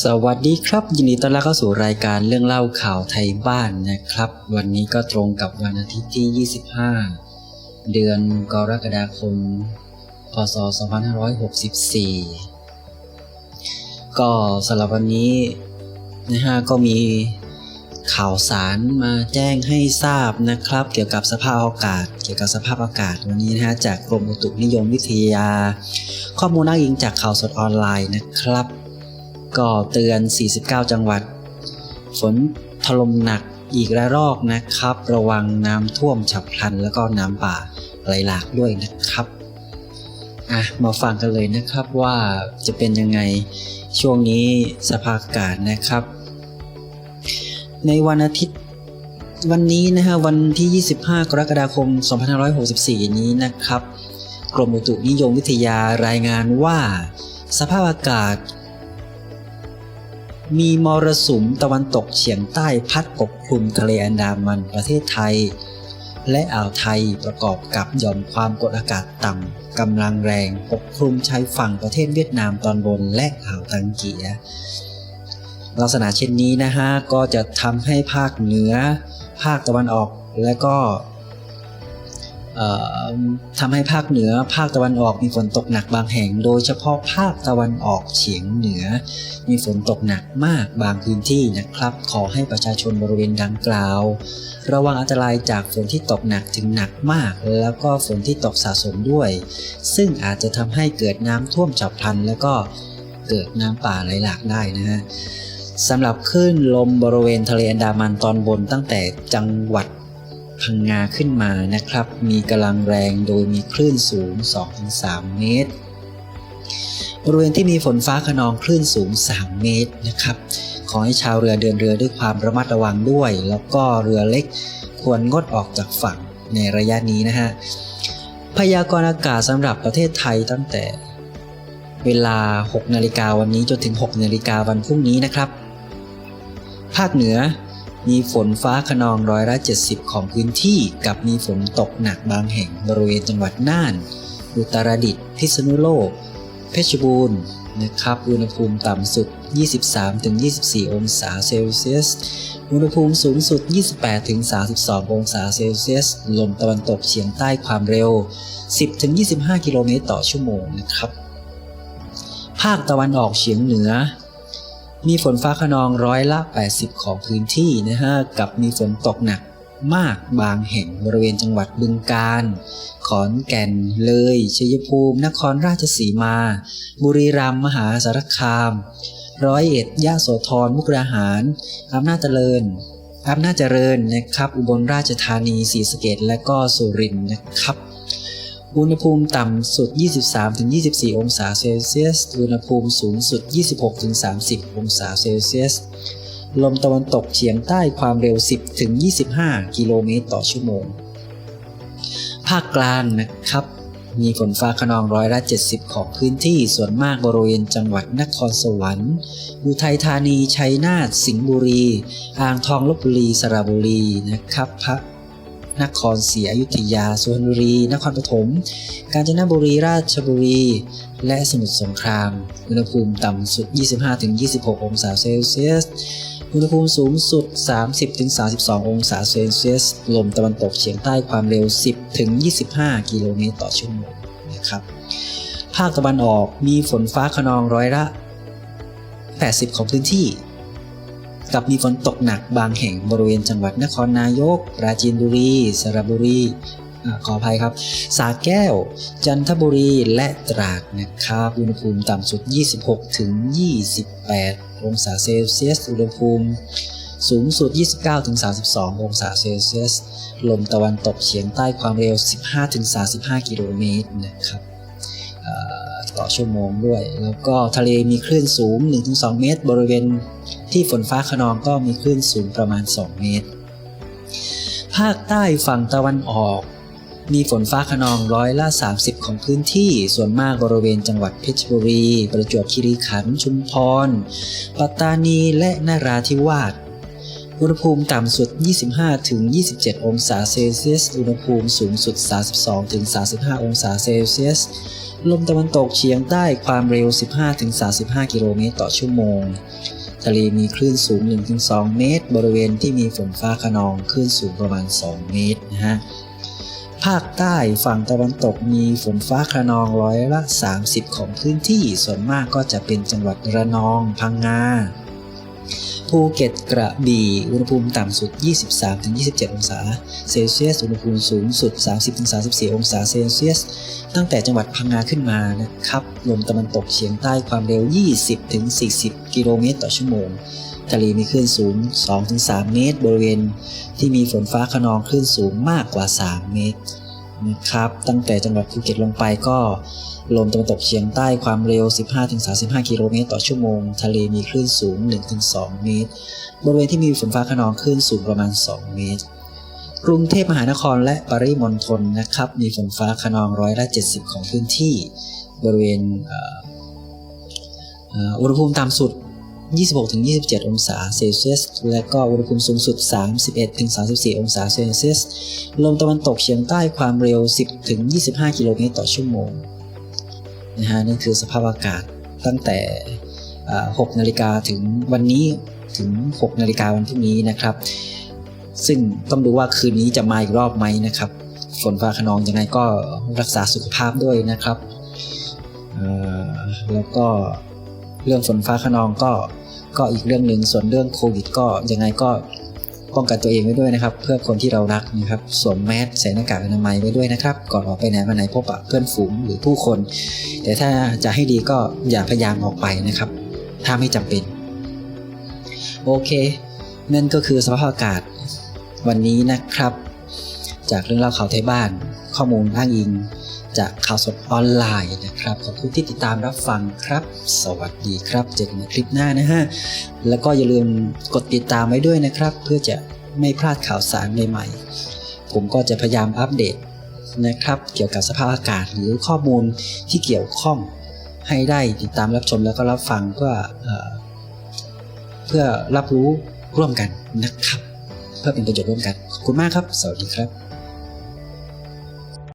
สวัสดีครับ ยินดีต้อนรับเข้าสู่รายการเรื่องเล่าข่าวไทยบ้านนะครับ วันนี้ก็ตรงกับวันอาทิตย์ที่ 25 เดือนกรกฎาคม พศ 2564 ก็สำหรับวันนี้นะฮะก็มีข่าวสารมาแจ้งให้ทราบนะครับ เกี่ยวกับสภาพอากาศ เกี่ยวกับสภาพอากาศวันนี้นะฮะจากกรมอุตุนิยมวิทยา ข้อมูลอ้างอิงจากข่าวสดออนไลน์นะครับ ก็เตือน 49 จังหวัด ฝนถล่มหนักอีกระลอกนะครับ ระวังน้ำท่วมฉับพลัน แล้วก็น้ำป่าไหลหลากด้วยนะครับอะมาฟังกันเลยนะครับว่าจะเป็นยังไงช่วงนี้สภาพอากาศนะครับ ในวันอาทิตย์วันนี้นะฮะวันที่ 25 กรกฎาคม 2564 นี้นะครับ กรมอุตุนิยมวิทยารายงานว่า สภาพอากาศ มีมรสุมตะวันตกเฉียงใต้พัดปกคลุมทะเลอันดามันประเทศไทย และอ่าวไทยประกอบกับหย่อมความกดอากาศต่ำกำลังแรงปกคลุมชายฝั่งประเทศเวียดนามตอนบนและอ่าวตังเกีย ลักษณะเช่นนี้นะฮะก็จะทำให้ภาคเหนือ ภาคตะวันออกและก็ ทำให้ภาคเหนือภาคตะวันออกมีฝนตกหนักบางแห่ง โดยเฉพาะภาคตะวันออกเฉียงเหนือ มีฝนตกหนักมากบางพื้นที่นะครับ ขอให้ประชาชนบริเวณดังกล่าว ระวังอันตรายจากฝนที่ตกหนักถึงหนักมาก แล้วก็ฝนที่ตกสะสมด้วย ซึ่งอาจจะทำให้เกิดน้ำท่วมฉับพลัน แล้วก็เกิดน้ำป่าไหลหลากได้นะฮะสำหรับคลื่นลมบริเวณทะเลอันดามันตอนบนตั้งแต่จังหวัด พังงาขึ้นมานะครับ มีกำลังแรงโดยมีคลื่นสูง 2-3 เมตร บริเวณที่มีฝนฟ้าขนองคลื่นสูง 3 เมตรนะครับ ขอให้ชาวเรือเดินเรือด้วยความระมัดระวังด้วย แล้วก็เรือเล็กควรงดออกจากฝั่งในระยะนี้นะฮะ พยากรณ์อากาศสำหรับประเทศไทยตั้งแต่เวลา 6 นาฬิกาวันนี้จนถึง 6 นาฬิกาวันพรุ่งนี้นะครับ ภาคเหนือ มีฝนฟ้าขนองร้อยละ 70 ของพื้นที่ กับมีฝนตกหนักบางแห่งบริเวณจังหวัดน่าน อุตรดิตถ์พิษณุโลก เพชรบูรณ์นะครับ อุณหภูมิต่ำสุด 23-24 องศาเซลเซียส อุณหภูมิสูงสุด 28-32 องศาเซลเซียส ลมตะวันตกเฉียงใต้ความเร็ว 10-25 กิโลเมตรต่อชั่วโมงนะครับ ภาคตะวันออกเฉียงเหนือ มีฝนฟ้าขนองร้อยละ 80 ของพื้นที่นะฮะ กับมีฝนตกหนักมากบางแห่งบริเวณจังหวัดบึงกาฬ ขอนแก่น เลย ชัยภูมิ นครราชสีมา บุรีรัมย์ มหาสารคาม ร้อยเอ็ด ยะโสธร มุกดาหาร อำนาจเจริญ อำนาจเจริญนะครับ อุบลราชธานี ศรีสะเกษและก็สุรินทร์นะครับ อุณหภูมิต่ำสุด 23-24 องศาเซลเซียส อุณหภูมิสูงสุด 26-30 องศาเซลเซียส ลมตะวันตกเฉียงใต้ความเร็ว 10-25 กิโลเมตรต่อชั่วโมง ภาคกลางนะครับมีฝนฟ้าขนองร้อยละ 70 ของพื้นที่ส่วนมากบริเวณจังหวัดนครสวรรค์ อุทัยธานี ชัยนาท สิงห์บุรี อ่างทองลบบุรี สระบุรีนะครับพระ นครศรีอยุธยา สุพรรณบุรี นครปฐม กาญจนบุรี ราชบุรี และสมุทรสงคราม อุณหภูมิต่ำสุด 25-26 องศาเซลเซียส อุณหภูมิสูงสุด 30-32 องศาเซลเซียส ลมตะวันตกเฉียงใต้ความเร็ว 10-25 กิโลเมตรต่อชั่วโมงนะครับ ภาคตะวันออกมีฝนฟ้าขนองร้อยละ 80 ของพื้นที่ กับมีฝนตกหนักบางแห่งบริเวณจังหวัดนครนายก ปราจีนบุรี สระบุรีอาขออภัยครับ สาแก้ว จันทบุรีและตราดนะครับ อุณหภูมิต่ำสุด 26 ถึง 28 องศาเซลเซียส อุณหภูมิสูงสุด 29 ถึง 32 องศาเซลเซียส ลมตะวันตกเฉียงใต้ความเร็ว 15 ถึง 35 กิโลเมตรนะครับต่อชั่วโมงด้วย แล้วก็ทะเลมีคลื่นสูง 1-2 เมตร บริเวณ ที่ฝนฟ้าขนองก็มีคลื่นสูงประมาณ 2 เมตร ภาคใต้ฝั่งตะวันออก มีฝนฟ้าขนองร้อยละ 30 ของพื้นที่ส่วนมากบริเวณจังหวัดเพชรบุรี ประจวบคีรีขันธ์ชุมพร ปัตตานีและนราธิวาสอุณหภูมิต่ำสุด 25-27 องศาเซลเซียส อุณหภูมิสูงสุด 32-35 องศาเซลเซียสลลมตะวันตกเฉียงใต้ความเร็ว 15-35 กิโลเมตรต่อชั่วโมง ทะเลมีคลื่นสูง 1-2 เมตร บริเวณที่มีฝนฟ้าขนองคลื่นสูงประมาณ 2 เมตรนะฮะภาคใต้ฝั่งตะวันตกมีฝนฟ้าขนองร้อยละ 30 ของพื้นที่ส่วนมากก็จะเป็นจังหวัดระนอง พังงา ภูเก็ตกระบี่อุณหภูมิต่ำสุด 23-27 องศาเซลเซียส อุณหภูมิสูงสุด 30-34 องศาเซลเซียส ตั้งแต่จังหวัดพังงาขึ้นมานะครับ ลมตะวันตกเฉียงใต้ความเร็ว 20-40 กิโลเมตรต่อชั่วโมงทะเลมีคลื่นสูง 2-3 เมตร บริเวณ ที่มีฝนฟ้าขนองคลื่นสูงมากกว่า 3 เมตร นะครับ ตั้งแต่จังหวัดภูเก็ตลงไปก็ ลมตะวันตกเฉียงใต้ความเร็ว 15-35 กิโลเมตรต่อชั่วโมง ทะเลมีคลื่นสูง 1-2 เมตร บริเวณที่มีฝนฟ้าขนองคลื่นสูงประมาณ 2 เมตร กรุงเทพมหานครและปริมณฑลนะครับ มีฝนฟ้าขนองร้อยละ 70 ของพื้นที่ บริเวณอุณหภูมิต่ำสุด 26-27 องศาเซลเซียส และก็อุณหภูมิสูงสุด 31-34 องศาเซลเซียส ลมตะวันตกเฉียงใต้ความเร็ว 10-25 กิโลเมตรต่อชั่วโมงนะฮะนี่คือสภาพอากาศตั้งแต่ 6 นาฬิกาถึงวันนี้ถึง 6 นาฬิกาวันพรุ่งนี้นะครับ ซึ่งต้องดูว่าคืนนี้จะมาอีกรอบไหมนะครับ ฝนฟ้าขนองยังไงก็รักษาสุขภาพด้วยนะครับ แล้วก็เรื่องฝนฟ้าขนองก็ ก็อีกเรื่องหนึ่งส่วนเรื่องโควิด ก็ยังไงก็ป้องกันตัวเองไว้ด้วยนะครับ เพื่อคนที่เรารักนะครับสวมแมสใส่หน้ากากอนามัยไว้ด้วยนะครับ ก่อนออกไปไหนมาไหนพบปะเพื่อนฝูงหรือผู้คน แต่ถ้าจะให้ดีก็อย่าพยายามออกไปนะครับ ถ้าไม่จำเป็น โอเค นั่นก็คือสภาพอากาศวันนี้นะครับ จากเรื่องเล่าข่าวไทยบ้าน ข้อมูลอ้างอิง จากข่าวสดออนไลน์นะครับ ขอบคุณที่ติดตามรับฟังครับ สวัสดีครับ เจอกันในคลิปหน้านะฮะ แล้วก็อย่าลืมกดติดตามไว้ด้วยนะครับ เพื่อจะไม่พลาดข่าวสารใหม่ๆ ผมก็จะพยายามอัปเดตนะครับ เกี่ยวกับสภาพอากาศหรือข้อมูลที่เกี่ยวข้องให้ได้ติดตามรับชมแล้วก็รับฟังเพื่อเออเพื่อรับรู้ร่วมกันนะครับ เพื่อเป็นประโยชน์ร่วมกันขอบคุณมากครับ สวัสดีครับ